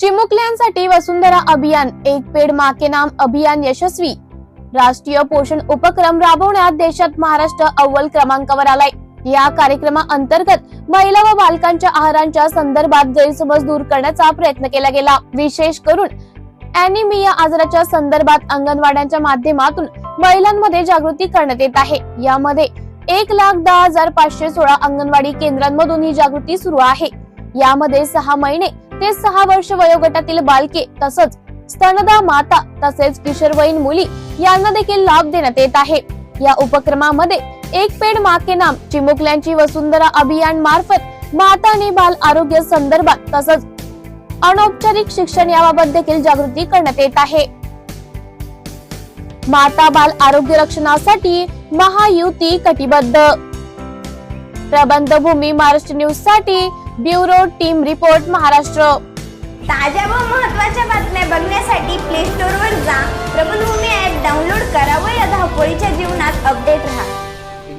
चिमुकल्यांसाठी वसुंधरा अभियान एक पेड माके नाम अभियान यशस्वी. राष्ट्रीय पोषण उपक्रम राबवण्यात देशात महाराष्ट्र अव्वल क्रमांकावर आलाय. या कार्यक्रमाअंतर्गत महिला व बालकांच्या आहारांच्या संदर्भात गैरसमज दूर करण्याचा प्रयत्न केला गेला. विशेष करून अॅनिमिया आजाराच्या संदर्भात अंगणवाड्यांच्या माध्यमातून महिलांमध्ये जागृती करण्यात येत आहे. यामध्ये एक लाख दहा हजार पाचशे सोळा अंगणवाडी केंद्रांमधून ही जागृती सुरू आहे. यामध्ये सहा महिने ते सहा वर्ष वयोगटातील बालके तसंच स्तनदा माता तसेच किशोरवयीन मुली यांना देखील लाभ देण्यात येत आहे. या उपक्रमामध्ये एक पेड माँ के नाम चिमुकल्यांची वसुंधरा अभियान मार्फत माता आणि बाल आरोग्य संदर्भात तसंच अनौपचारिक शिक्षण याबाबत देखील जागृती करण्यात येत आहे. माता बाल आरोग्य रक्षणासाठी महायुती कटिबद्ध. प्रबंधभूमी महाराष्ट्र न्यूजसाठी ब्युरो टीम रिपोर्ट महाराष्ट्र. ताज्या व महत्त्वाच्या बातम्या बघण्यासाठी प्ले स्टोअर वर जा. प्रबलभूमी ऍप डाउनलोड करा व या धावपळीच्या जीवनात अपडेट